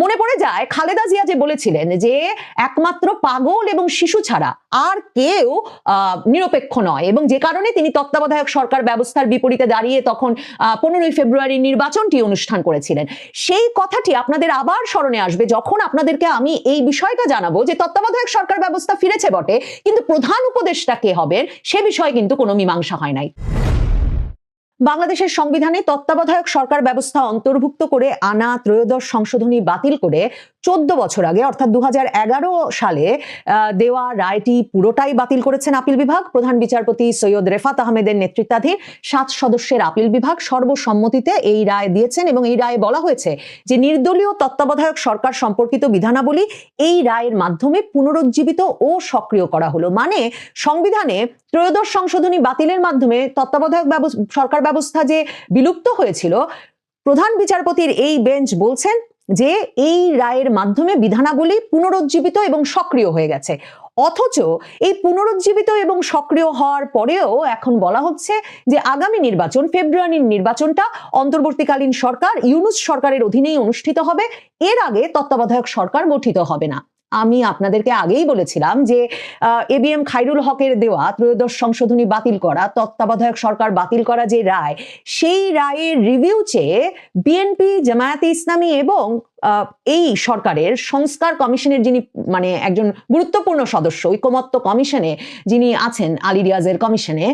মনে পড়ে যায় খালেদা জিয়া যে বলেছিলেন যে একমাত্র পাগল এবং শিশু ছাড়া আর কেউ নিরপেক্ষ নয়। এবং যে কারণে তিনি তত্ত্বাবধায়ক সরকার ব্যবস্থার বিপরীতে দাঁড়িয়ে তখন পনেরোই ফেব্রুয়ারি নির্বাচনটি অনুষ্ঠান করেছিলেন। সেই কথাটি আপনাদের আবার স্মরণে আসবে যখন আপনাদেরকে আমি এই বিষয়টা জানাব যে তত্ত্বাবধায়ক সরকার ব্যবস্থা ফিরেছে বটে, কিন্তু প্রধান উপদেষ্টা কে হবেন সে বিষয়ে কিন্তু কোনো মীমাংসা হয় নাই। বাংলাদেশের সংবিধানে তত্ত্বাবধায়ক সরকার ব্যবস্থা অন্তর্ভুক্ত করে আনা ত্রয়োদশ সংশোধনী বাতিল করে চোদ্দ বছর আগে, অর্থাৎ দু হাজার এগারো সালে দেওয়া রায়টি পুরোটাই বাতিল করেছেন আপিল বিভাগ। প্রধান বিচারপতি সৈয়দ রেফাত আহমেদের নেতৃত্বাধীন সাত সদস্যের আপিল বিভাগ সর্বসম্মতিতে এই রায় দিয়েছেন এবং এই রায়ে বলা হয়েছে যে নির্দলীয় তত্ত্বাবধায়ক সরকার সম্পর্কিত বিধানাবলী এই রায়ের মাধ্যমে পুনরুজ্জীবিত ও সক্রিয় করা হলো। মানে সংবিধানে ত্রয়োদশ সংশোধনী বাতিলের মাধ্যমে তত্ত্বাবধায়ক সরকার ব্যবস্থা যে বিলুপ্ত হয়েছিল, প্রধান বিচারপতির এই বেঞ্চ বলছেন যে এই রায়ের মাধ্যমে বিধানাবলী পুনরুজ্জীবিত এবং সক্রিয় হয়ে গেছে। অথচ এই পুনরুজ্জীবিত এবং সক্রিয় হওয়ার পরেও এখন বলা হচ্ছে যে আগামী নির্বাচন, ফেব্রুয়ারির নির্বাচনটা অন্তর্বর্তীকালীন সরকার, ইউনুস সরকারের অধীনেই অনুষ্ঠিত হবে। এর আগে তত্ত্বাবধায়ক সরকার গঠিত হবে না। আমি আপনাদেরকে আগেই বলেছিলাম যে এবিএম খাইরুল হকের দেওয়া ত্রয়োদশ সংশোধনী বাতিল করা, তত্ত্বাবধায়ক সরকার বাতিল করা যে রায়, সেই রায়ের রিভিউ চেয়ে বিএনপি জামায়াতে ইসলামী এবং এই সরকারের সংস্কার কমিশনের যিনি মানে একজন গুরুত্বপূর্ণ সদস্য, ঐকমত্য কমিশনে যিনি আছেন, আলী রিয়াজের কমিশনে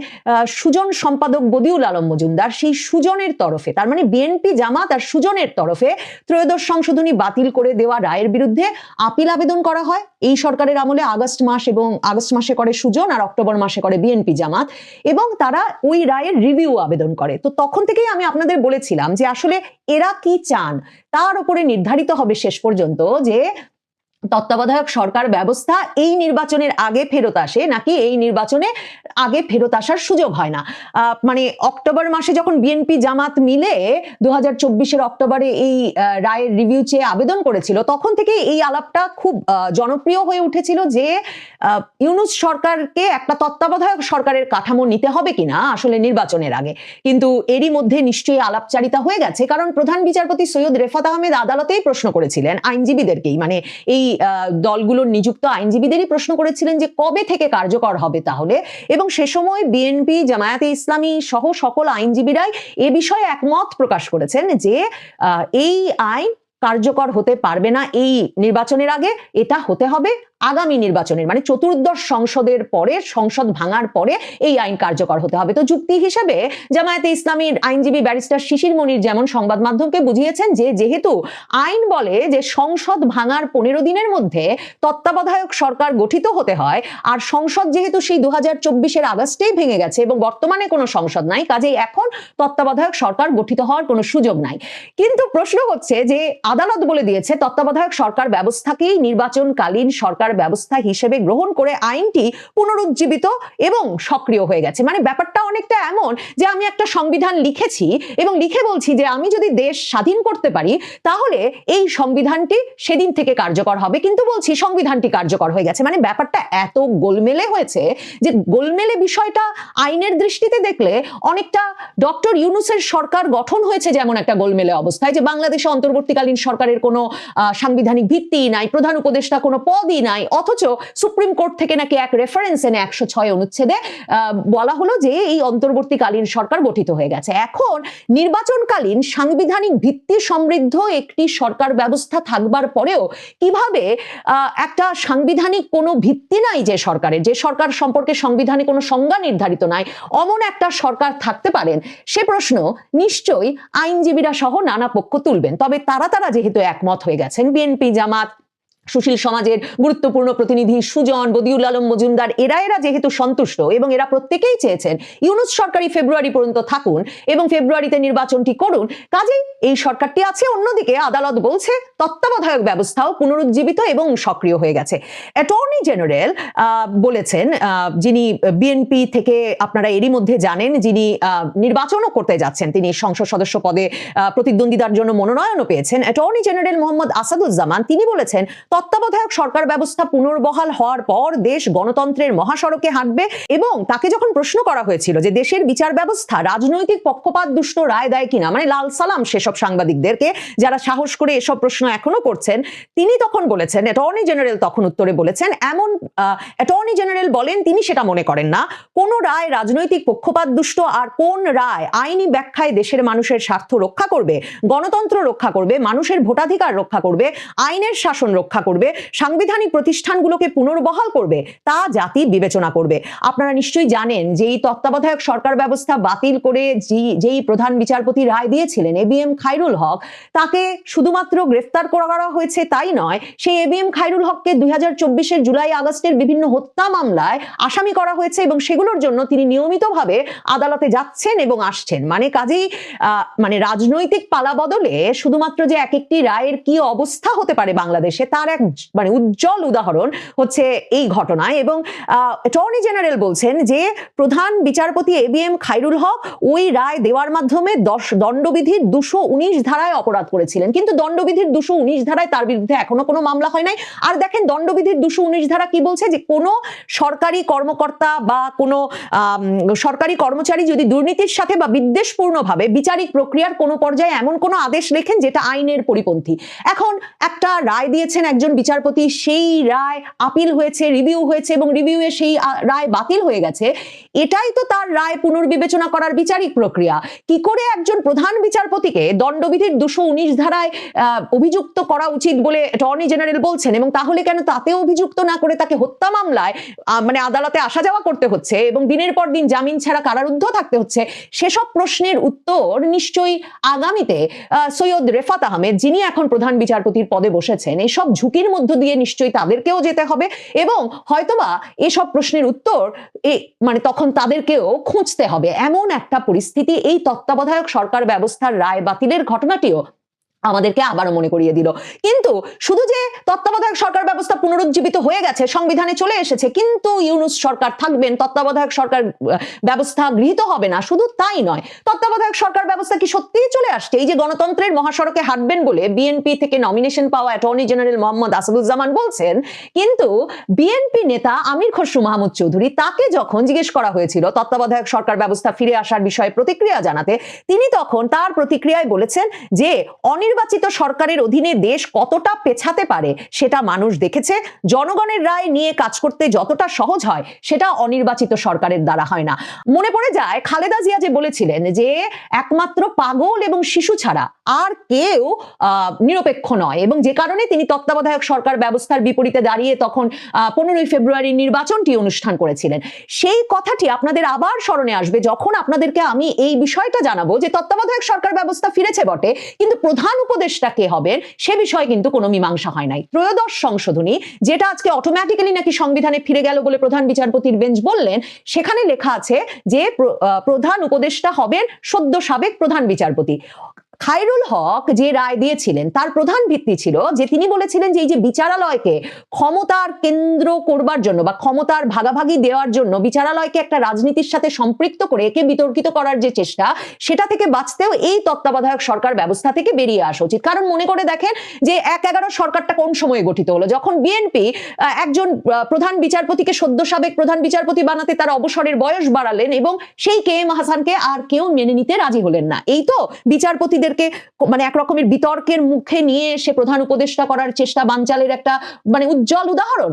সুজন সম্পাদক বদিউল আলম মজুমদার, সেই সুজনের তরফে, তার মানে বিএনপি জামাত আর সুজনের তরফে ত্রয়োদশ সংশোধনী বাতিল করে দেওয়া রায়ের বিরুদ্ধে আপিল আবেদন করা হয়। এই সরকারের আমলে আগস্ট মাস এবং আগস্ট মাসে করে সুজন আর অক্টোবর মাসে করে বিএনপি জামাত এবং তারা ওই রায়ের রিভিউ আবেদন করে। তো তখন থেকেই আমি আপনাদের বলেছিলাম যে আসলে এরা কি চান? তার উপরে নির্ধারিত হবে শেষ পর্যন্ত যে তত্ত্বাবধায়ক সরকার ব্যবস্থা এই নির্বাচনের আগে ফেরত আসে নাকি এই নির্বাচনে আগে ফেরত আসার সুযোগ হয় না? মানে অক্টোবর মাসে যখন বিএনপি জামাত মিলে দু হাজার অক্টোবরে এই রায়ের রিভিউ চেয়ে আবেদন করেছিল, তখন থেকে এই আলাপটা খুব জনপ্রিয় হয়ে উঠেছিল যে ইউনুস সরকারকে একটা তত্ত্বাবধায়ক সরকারের কাঠামো নিতে হবে কিনা আসলে নির্বাচনের আগে। কিন্তু এরই মধ্যে নিশ্চয়ই আলাপচারিতা হয়ে গেছে, কারণ প্রধান বিচারপতি সৈয়দ রেফাত আহমেদ আদালতেই প্রশ্ন করেছিলেন আইনজীবীদেরকেই মানে এই দলগুলোর নিযুক্ত আইনজীবীদেরই প্রশ্ন করেছিলেন যে কবে থেকে কার্যকর হবে তাহলে। এবং সে সময় বিএনপি জামায়াতে ইসলামী সহ সকল আইনজীবীরাই এ বিষয়ে একমত প্রকাশ করেছেন যে এই আইন কার্যকর হতে পারবে না এই নির্বাচনের আগে, এটা হতে হবে। আগামী নির্বাচনের মানে চতুর্দশ সংসদের পরে, সংসদ ভাঙার পরে এই আইন কার্যকর হতে হবে। তো যুক্তি হিসেবে জামায়াতে ইসলামীর আইনজীবী ব্যারিস্টার শিশির মনির যেমন সংবাদ মাধ্যমকে বুঝিয়েছেন যে, যেহেতু আইন বলে যে সংসদ ভাঙার পনেরো দিনের মধ্যে তত্ত্বাবধায়ক সরকার গঠিত হতে হয়, আর সংসদ যেহেতু সেই দু হাজার চব্বিশের আগস্টেই ভেঙে গেছে এবং বর্তমানে কোনো সংসদ নাই, কাজেই এখন তত্ত্বাবধায়ক সরকার গঠিত হওয়ার কোনো সুযোগ নাই। কিন্তু প্রশ্ন হচ্ছে যে, আদালত বলে দিয়েছে তত্ত্বাবধায়ক সরকার ব্যবস্থাকেই নির্বাচনকালীন সরকার ব্যবস্থা হিসেবে গ্রহণ করে আইনটি পুনরুজ্জীবিত এবং সক্রিয় হয়ে গেছে। মানে ব্যাপারটা অনেকটা এমন যে আমি একটা সংবিধান লিখেছি এবং লিখে বলছি যে আমি যদি দেশ স্বাধীন করতে পারি, তাহলে এই সংবিধানটি সেদিন থেকে কার্যকর হবে। কিন্তু বলছি সংবিধানটি কার্যকর হয়ে গেছে। মানে ব্যাপারটা এত গোলমেলে হয়েছে যে গোলমেলে বিষয়টা আইনের দৃষ্টিতে দেখলে অনেকটা ডক্টর ইউনুসের সরকার গঠন হয়েছে যেমন একটা গোলমেলে অবস্থায় যে বাংলাদেশে অন্তর্বর্তীকালীন সরকারের কোনো সাংবিধানিক ভিত্তি নাই, প্রধান উপদেষ্টা কোনো পদই নাই। অথচ সুপ্রিম কোর্ট থেকে নাকি এক রেফারেন্স এনে একশো ছয় অনুচ্ছেদে বলা হলো যে এই অন্তর্বর্তীকালীন সরকার গঠিত হয়ে গেছে। এখন নির্বাচনকালীন সাংবিধানিক ভিত্তি সমৃদ্ধ একটি সরকার ব্যবস্থা থাকবার পরেও কীভাবে একটা সাংবিধানিক কোনো ভিত্তি নাই যে সরকারের, যে সরকার সম্পর্কে সংবিধানে কোনো সংজ্ঞা নির্ধারিত নাই, অমন একটা সরকার থাকতে পারেন? সে প্রশ্ন নিশ্চয়ই আইনজীবীরা সহ নানা পক্ষ তুলবেন। তবে তারা তারা যেহেতু একমত হয়ে গেছেন, বিএনপি, জামাত সুশীল সমাজের গুরুত্বপূর্ণ প্রতিনিধি সুজন, বদিউল আলম মজুমদার, এরা এরা যেহেতু সন্তুষ্ট এবং এরা প্রত্যেকেই চেয়েছেন ইউনুস সরকারি ফেব্রুয়ারি পর্যন্ত থাকুন এবং ফেব্রুয়ারিতে নির্বাচনটি করুন। কাজেই এই সরকারটি আছে, অন্যদিকে আদালত বলছে তত্ত্বাবধায়ক ব্যবস্থাও পুনরুজ্জীবিত এবং সক্রিয় হয়ে গেছে। অ্যাটর্নি জেনারেল বলেছেন যিনি বিএনপি থেকে আপনারা এরই মধ্যে জানেন যিনি নির্বাচনও করতে যাচ্ছেন। তিনি সংসদ সদস্য পদে প্রতিদ্বন্দ্বিতার জন্য মনোনয়নও পেয়েছেন। অ্যাটর্নি জেনারেল মোহাম্মদ আসাদুজ্জামান, তিনি বলেছেন তত্ত্বাবধায়ক সরকার ব্যবস্থা পুনর্বহাল হওয়ার পর দেশ গণতন্ত্রের মহাসড়কে হাঁটবে এবং তাকে যখন প্রশ্ন করা হয়েছিল যে দেশের বিচার ব্যবস্থা রাজনৈতিক পক্ষপাত, দুষ্ট রায় দেয় কিনা মানে লাল সালাম সেসব সাংবাদিকদেরকে যারা সাহস করে এসব প্রশ্ন এখনও করছেন, তিনি তখন বলেছেন অ্যাটর্নি জেনারেল তখন উত্তরে বলেছেন, এমন অ্যাটর্নি জেনারেল বলেন, তিনি সেটা মনে করেন না। কোন রায় রাজনৈতিক পক্ষপাত, দুষ্ট আর কোন রায় আইনি ব্যাখ্যায় দেশের মানুষের স্বার্থ রক্ষা করবে, গণতন্ত্র রক্ষা করবে, মানুষের ভোটাধিকার রক্ষা করবে, আইনের শাসন রক্ষা করবে, সাংবিধানিক প্রতিষ্ঠানগুলোকে পুনর্বহাল করবে, তা জাতি বিবেচনা করবে। আপনারা নিশ্চয়ই জানেন যে এই তত্ত্বাবধায়ক সরকার ব্যবস্থা বাতিল করে যেই প্রধান বিচারপতি রায় দিয়েছিলেন, A B M Khairul Haque, তাকে শুধুমাত্র গ্রেফতার করা হয়েছে তাই নয়, সেই এ বি এম খাইরুল হককে দুই হাজার চব্বিশের জুলাই আগস্টের বিভিন্ন হত্যা মামলায় আসামি করা হয়েছে এবং সেগুলোর জন্য তিনি নিয়মিতভাবে আদালতে যাচ্ছেন এবং আসছেন। মানে কাজেই মানে রাজনৈতিক পালা বদলে শুধুমাত্র যে এক একটি রায়ের কি অবস্থা হতে পারে বাংলাদেশে, তার এক মানে উজ্জ্বল উদাহরণ হচ্ছে এই ঘটনায় এবং অ্যাটর্নি জেনারেল বলছেন যে প্রধান বিচারপতি A B M Khairul Haque ওই রায় দেওয়ার মাধ্যমে দশ দণ্ডবিধির দুশো উনিশ ধারায় অপরাধ করেছিলেন। কিন্তু দণ্ডবিধির দুশো উনিশ ধারায় তার বিরুদ্ধে এখনও কোনো মামলা হয় নাই। আর দেখেন দণ্ডবিধির দুশো উনিশ ধারা কি বলছে যে কোনো সরকারি কর্মকর্তা বা কোনো সরকারি কর্মচারী যদি দুর্নীতির সাথে বা বিদ্বেষপূর্ণভাবে বিচারিক প্রক্রিয়ার কোনো পর্যায়ে এমন কোনো আদেশ লেখেন যেটা আইনের পরিপন্থী। এখন একটা রায় দিয়েছেন একজন বিচারপতি সেই রায় আপিল হয়েছে রিভিউ হয়েছে এবং রিভিউয়ে সেই রায় বাতিল হয়ে গেছে। এটাই তো তার রায় পুনর্বিবেচনা করার বিচারিক প্রক্রিয়া। কি করে একজন প্রধান বিচারপতিকে দণ্ডবিধির দুশো উনিশ ধারায় অভিযুক্ত করা উচিত বলে অ্যাটর্নি জেনারেল বলছেন এবং তাহলে কেন তাতে অভিযুক্ত না করে তাকে হত্যা মামলায় মানে আদালতে আসা যাওয়া করতে হচ্ছে এবং দিনের পর দিন জামিন ছাড়া কারারুদ্ধ থাকতে হচ্ছে? সেসব প্রশ্নের উত্তর নিশ্চয়ই আগামীতে সৈয়দ রেফাত আহমেদ, যিনি এখন প্রধান বিচারপতির পদে বসেছেন, এসব ঝুঁকির মধ্য দিয়ে নিশ্চয়ই তাদেরকেও যেতে হবে এবং হয়তোবা এসব প্রশ্নের উত্তর এ মানে তখন তাদেরকেও খুঁজতে হবে। এমন একটা পরিস্থিতি এই তত্ত্বাবধায়ক সরকার ব্যবস্থার রায় বাতিলের ঘটনাটিও আমাদেরকে আবারও মনে করিয়ে দিল। কিন্তু শুধু যে তত্ত্বাবধায়ক সরকার ব্যবস্থা পুনরুজ্জীবিত হয়ে গেছে, সংবিধানে চলে এসেছে, কিন্তু ইউনুস সরকার থাকবেন, তত্ত্বাবধায়ক সরকার ব্যবস্থা গৃহীত হবে না, শুধু তাই নয়, তত্ত্বাবধায়ক সরকার ব্যবস্থা কি সত্যিই চলে আসছে? এই যে গণতন্ত্রের মহাসড়কে হাঁটবেন বলে বিএনপি থেকে নমিনেশন পাওয়া অ্যাটর্নি জেনারেল মোহাম্মদ আসাদুজ্জামান বলছেন, কিন্তু বিএনপি নেতা আমির খসরু মাহমুদ চৌধুরী তাকে যখন জিজ্ঞেস করা হয়েছিল তত্ত্বাবধায়ক সরকার ব্যবস্থা ফিরে আসার বিষয়ে প্রতিক্রিয়া জানাতে, তিনি তখন তার প্রতিক্রিয়ায় বলেছেন যে অনির্বাচিত সরকারের অধীনে দেশ কতটা পেছাতে পারে সেটা মানুষ দেখেছে। জনগণের রায় নিয়ে কাজ করতে যতটা সহজ হয় সেটা অনির্বাচিত সরকারের দ্বারা হয় না। মনে পড়ে যায়, খালেদা জিয়া যে বলেছিলেন যে একমাত্র পাগল এবং শিশু ছাড়া আর কেউ নিরপেক্ষ নয় এবং যে কারণে তিনি তত্ত্বাবধায়ক সরকার ব্যবস্থার বিপরীতে দাঁড়িয়ে তখন পনেরোই ফেব্রুয়ারি নির্বাচনটি অনুষ্ঠান করেছিলেন। সেই কথাটি আপনাদের আবার স্মরণে আসবে যখন আপনাদেরকে আমি এই বিষয়টা জানাব যে তত্ত্বাবধায়ক সরকার ব্যবস্থা ফিরেছে বটে, কিন্তু প্রধান উপদেষ্টা কে হবেন, সে বিষয়ে কিন্তু কোনো মীমাংসা হয় নাই। ত্রয়োদশ সংশোধনী, যেটা আজকে অটোমেটিক্যালি নাকি সংবিধানে ফিরে গেল বলে প্রধান বিচারপতির বেঞ্চ বললেন, সেখানে লেখা আছে যে প্রধান উপদেষ্টা হবেন সদ্য সাবেক প্রধান বিচারপতি। খায়রুল হক যে রায় দিয়েছিলেন, তার প্রধান ভিত্তি ছিল যে তিনি বলেছিলেন যে এই যে বিচারালয়কে ক্ষমতার কেন্দ্র করবার জন্য বা ক্ষমতার ভাগাভাগি দেওয়ার জন্য বিচারালয়কে একটা রাজনীতির সাথে সম্পৃক্ত করে একে বিতর্কিত করার যে চেষ্টা, সেটা থেকে বাঁচতেও এই তত্ত্বাবধায়ক সরকার ব্যবস্থা থেকে বেরিয়ে আসা উচিত। কারণ মনে করে দেখেন যে এক এগারো সরকারটা কোন সময়ে গঠিত হলো? যখন বিএনপি একজন প্রধান বিচারপতিকে সদ্য সাবেক প্রধান বিচারপতি বানাতে তার অবসরের বয়স বাড়ালেন এবং সেই কে এম হাসানকে আর কেউ মেনে নিতে রাজি হলেন না। এই তো বিচারপতিদেরকে মানে এক রকমের বিতর্কের মুখে নিয়ে এসে প্রধান উপদেষ্টা করার চেষ্টা বানচালের একটা মানে উজ্জ্বল উদাহরণ।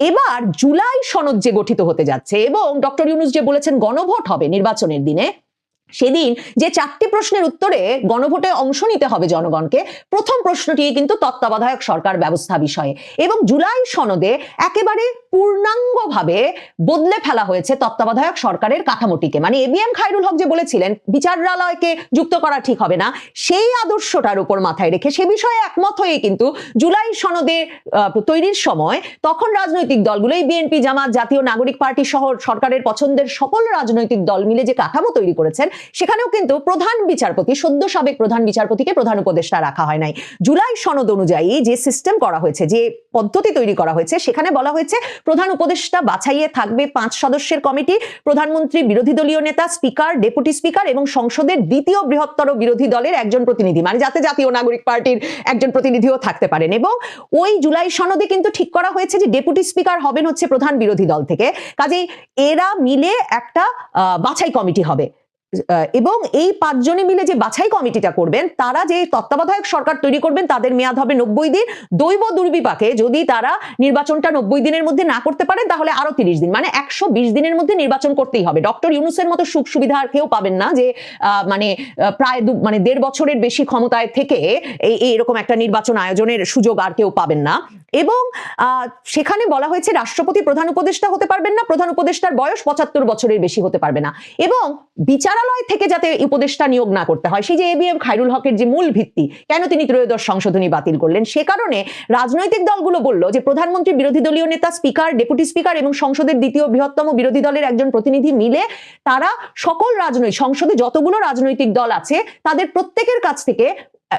এবার জুলাই সনদ যে গঠিত হতে যাচ্ছে এবং ডক্টর ইউনুস যে বলেছেন গণভোট হবে নির্বাচনের দিনে, সেদিন যে চারটি প্রশ্নের উত্তরে গণভোটে অংশ নিতে হবে জনগণকে, প্রথম প্রশ্নটি কিন্তু তত্ত্বাবধায়ক সরকার ব্যবস্থা বিষয়ে। এবং জুলাই সনদে একেবারে পূর্ণাঙ্গভাবে বদলে ফেলা হয়েছে তত্ত্বাবধায়ক সরকারের কাঠামোটিকে। মানে এবিএম খায়রুল হক যে বলেছিলেন, বিচারালয়কে যুক্ত করা ঠিক হবে না, সেই আদর্শটার উপর মাথায় রেখে সে বিষয়ে একমত হয়ে কিন্তু জুলাই সনদে তৈরির সময় তখন রাজনৈতিক দলগুলো, এই বিএনপি জামাত জাতীয় নাগরিক পার্টি সহ সরকারের পছন্দের সকল রাজনৈতিক দল মিলে যে কাঠামো তৈরি করেছেন, সেখানেও কিন্তু প্রধান বিচারপতি, সদ্য সাবেক প্রধান বিচারপতিকে প্রধান উপদেষ্টা রাখা হয় নাই। জুলাই সনদ অনুযায়ী যে সিস্টেম করা হয়েছে, যে পদ্ধতি তৈরি করা হয়েছে, সেখানে বলা হয়েছে প্রধান উপদেষ্টা বাছাইয়ে থাকবে পাঁচ সদস্যের কমিটি, প্রধানমন্ত্রী, বিরোধী দলীয় নেতা, স্পিকার, ডেপুটি স্পিকার এবং সংসদের দ্বিতীয় বৃহত্তর বিরোধী দলের একজন প্রতিনিধি মানে যাতে জাতীয় নাগরিক পার্টির একজন প্রতিনিধিও থাকতে পারেন। এবং ওই জুলাই সনদে কিন্তু ঠিক করা হয়েছে যে ডেপুটি স্পিকার হবেন হচ্ছে প্রধান বিরোধী দল থেকে। কাজেই এরা মিলে একটা বাছাই কমিটি হবে। এবং এই পাঁচজনে মিলে যে বাছাই কমিটিটা করবেন, তারা যে তত্ত্বাবধায়ক সরকার তৈরি করবেন, তাদের মেয়াদ হবে নব্বই দিন। দৈব দুর্বিপাকে যদি তারা নির্বাচনটা নব্বই দিনের মধ্যে না করতে পারেন, তাহলে আরও তিরিশ দিন মানে একশো বিশ দিনের মধ্যে নির্বাচন করতেই হবে। ডক্টর ইউনুসের মতো সুখ সুবিধা আর কেউ পাবেন না যে মানে প্রায় মানে দেড় বছরের বেশি ক্ষমতায় থেকে এই এরকম একটা নির্বাচন আয়োজনের সুযোগ আর কেউ পাবেন না। এবং সেখানে বলা হয়েছে রাষ্ট্রপতি প্রধান উপদেষ্টা হতে পারবেন না, প্রধান উপদেষ্টার বয়স পঁচাত্তর বছরের বেশি হতে পারবে না। এবং বিচারালয় থেকে যাতে উপদেষ্টা নিয়োগ না করতে হয়, সেই যে এ বি এম খায়রুল হকের যে মূল ভিত্তি, কেন তিনি ত্রয়োদশ সংশোধনী বাতিল করলেন, সে কারণে রাজনৈতিক দলগুলো বলল যে প্রধানমন্ত্রী, বিরোধী দলীয় নেতা, স্পিকার, ডেপুটি স্পিকার এবং সংসদের দ্বিতীয় বৃহত্তম বিরোধী দলের একজন প্রতিনিধি মিলে তারা সকল রাজনৈতিক সংসদে যতগুলো রাজনৈতিক দল আছে, তাদের প্রত্যেকের কাছ থেকে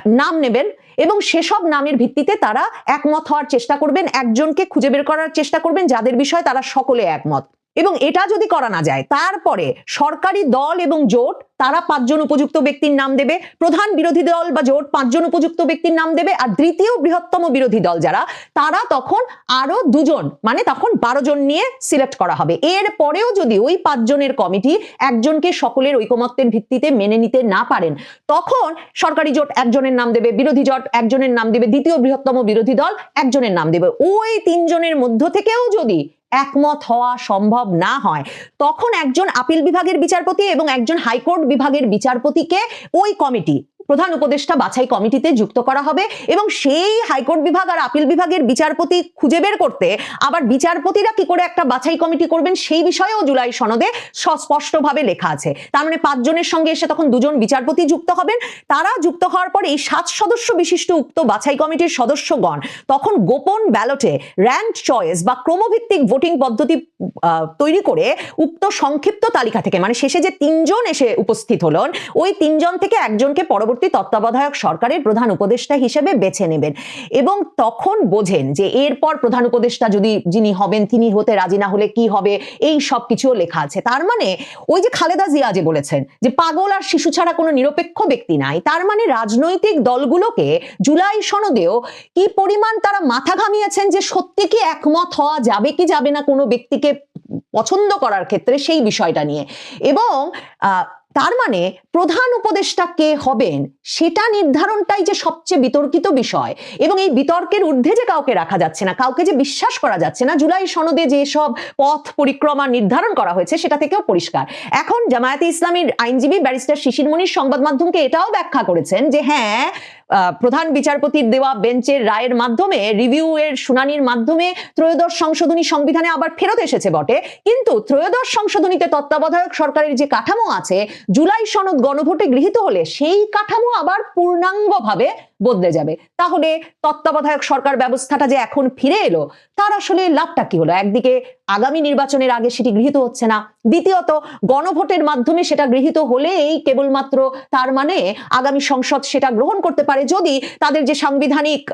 নাম নেবেন এবং সেসব নামের ভিত্তিতে তারা একমত হওয়ার চেষ্টা করবেন, একজনকে খুঁজে বের করার চেষ্টা করবেন, যাদের বিষয়ে তারা সকলে একমত। এবং এটা যদি করা না যায়, তারপরে সরকারি দল এবং জোট, তারা পাঁচজন উপযুক্ত ব্যক্তির নাম দেবে, প্রধান বিরোধী দল বা জোট পাঁচজন উপযুক্ত ব্যক্তির নাম দেবে, আর দ্বিতীয় বৃহত্তম বিরোধী দল যারা, তারা তখন আরও দুজন মানে তখন বারো জন নিয়ে সিলেক্ট করা হবে। এর পরেও যদি ওই পাঁচজনের কমিটি একজনকে সকলের ঐকমত্যের ভিত্তিতে মেনে নিতে না পারেন, তখন সরকারি জোট একজনের নাম দেবে, বিরোধী জোট একজনের নাম দেবে, দ্বিতীয় বৃহত্তম বিরোধী দল একজনের নাম দেবে। ওই তিনজনের মধ্য থেকেও যদি একমত হওয়া সম্ভব না হয়। তখন একজন আপিল বিভাগের বিচারপতি এবং একজন হাইকোর্ট বিভাগের বিচারপতিকে ওই কমিটি প্রধান উপদেষ্টা বাছাই কমিটিতে যুক্ত করা হবে এবং সেই হাইকোর্ট বিভাগ আর আপিল বিভাগের বিচারপতি খুঁজে বের করতে আবার বিচারপতিরা কি করে একটা বাছাই কমিটি করবেন সেই বিষয়েও জুলাই সনদে স্পষ্টভাবে লেখা আছে। তার মানে পাঁচজনের সঙ্গে এসে তখন দুজন বিচারপতি যুক্ত হবেন। তারা যুক্ত হওয়ার পরে এই সাত সদস্য বিশিষ্ট উক্ত বাছাই কমিটির সদস্যগণ তখন গোপন ব্যালটে র্যাঙ্ক চয়েস বা ক্রমভিত্তিক ভোটিং পদ্ধতি তৈরি করে উক্ত সংক্ষিপ্ত তালিকা থেকে মানে শেষে যে তিনজন এসে উপস্থিত হলেন, ওই তিনজন থেকে একজনকে পরবর্তী তত্ত্বাবধায়ক সরকারের প্রধান উপদেষ্টা হিসেবে বেছে নেবেন। এবং তখন বোঝেন যে এরপর প্রধান উপদেষ্টা যদি যিনি হবেন, তিনি হতে রাজি না হলে কি হবে, এই সব কিছুও লেখা আছে। তার মানে ওই যে খালেদা জিয়া যে বলেছেন যে পাগল আর শিশু ছাড়া কোনো নিরপেক্ষ ব্যক্তি নাই, তার মানে রাজনৈতিক দলগুলোকে জুলাই সনদেও কি পরিমাণ তারা মাথা ঘামিয়েছেন যে সত্যি কি একমত হওয়া যাবে কি যাবে না কোনো ব্যক্তিকে পছন্দ করার ক্ষেত্রে সেই বিষয়টা নিয়ে। এবং তার মানে প্রধান উপদেষ্টা কে হবেন সেটা নির্ধারণটাই যে সবচেয়ে বিতর্কিত বিষয়। এবং এই বিতর্কের ঊর্ধ্বে যে কাউকে রাখা যাচ্ছে না, কাউকে যে বিশ্বাস করা যাচ্ছে না, জুলাই সনদে যে সব পথ পরিক্রমা নির্ধারণ করা হয়েছে সেটা থেকেও পরিষ্কার। এখন জামায়াতে ইসলামীর আইনজীবী ব্যারিস্টার শিশির মনির সংবাদ মাধ্যমকে এটাও ব্যাখ্যা করেছেন যে হ্যাঁ প্রধান বিচারপতির দেওয়া বেঞ্চের রায়ের মাধ্যমে রিভিউ এর শুনানির মাধ্যমে ত্রয়োদশ সংশোধনী সংবিধানে আবার ফেরত এসেছে বটে। কিন্তু ত্রয়োদশ সংশোধনীতে তত্ত্বাবধায়ক সরকারের যে কাঠামো আছে, জুলাই সনদ গণভোটে গৃহীত হলে সেই কাঠামো আবার পূর্ণাঙ্গভাবে বদলে যাবে। তাহলে তত্ত্বাবধায়ক সরকার ব্যবস্থাটা যে এখন ফিরে এলো, তার আসলে লাভটা কি হলো? একদিকে আগামী নির্বাচনের আগে সেটি গৃহীত হচ্ছে না, দ্বিতীয়ত গণভোটের মাধ্যমে সেটা গৃহীত হলেই কেবলমাত্র তার মানে আগামী সংসদ সেটা গ্রহণ করতে পারে যদি তাদের যে সাংবিধানিক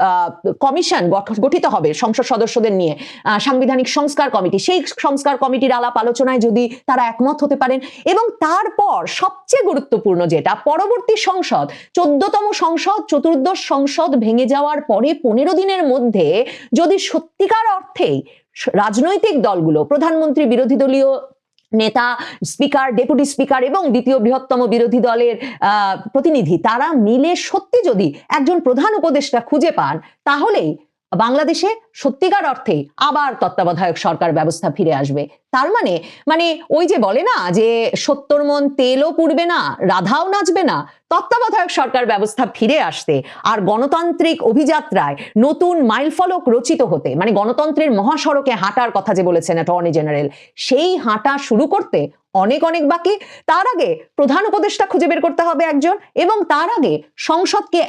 কমিশন গঠ- গঠিত হবে সংসদ সদস্যদের নিয়ে সাংবিধানিক সংস্কার কমিটি, সেই সংস্কার কমিটির আলাপ আলোচনায় যদি তারা একমত হতে পারেন। এবং তারপর সবচেয়ে গুরুত্বপূর্ণ যেটা, পরবর্তী সংসদ, চোদ্দতম সংসদ, চতুর্দশ সংসদ ভেঙে যাওয়ার পরে পনেরো দিনের মধ্যে যদি সত্যিকার অর্থেই রাজনৈতিক দলগুলো, প্রধানমন্ত্রী, বিরোধী দলীয় নেতা, স্পিকার, ডেপুটি স্পিকার এবং দ্বিতীয় বৃহত্তম বিরোধী দলের প্রতিনিধি, তারা মিলে সত্যি যদি একজন প্রধান উপদেষ্টা খুঁজে পান, তাহলেই বাংলাদেশে সত্যিকার অর্থে আবার তত্ত্বাবধায়ক সরকার ব্যবস্থা ফিরে আসবে। তার মানে মানে ওই যে বলে না যে সত্তর মন তেলও পুড়বে না, রাধাও নাচবে না, তত্ত্বাবধায়ক সরকার ব্যবস্থা ফিরে আসতে আর গণতান্ত্রিক অভিযাত্রায় নতুন মাইলফলক রচিত হতে মানে গণতন্ত্রের মহাসড়কে হাঁটার কথা যে বলেছেন অ্যাটর্নি জেনারেল, সেই হাঁটা শুরু করতে অনেক অনেক বাকি। তার আগে প্রধান উপদেষ্টা খুঁজে বের করতে হবে একজন এবং তার আগে সংসদকে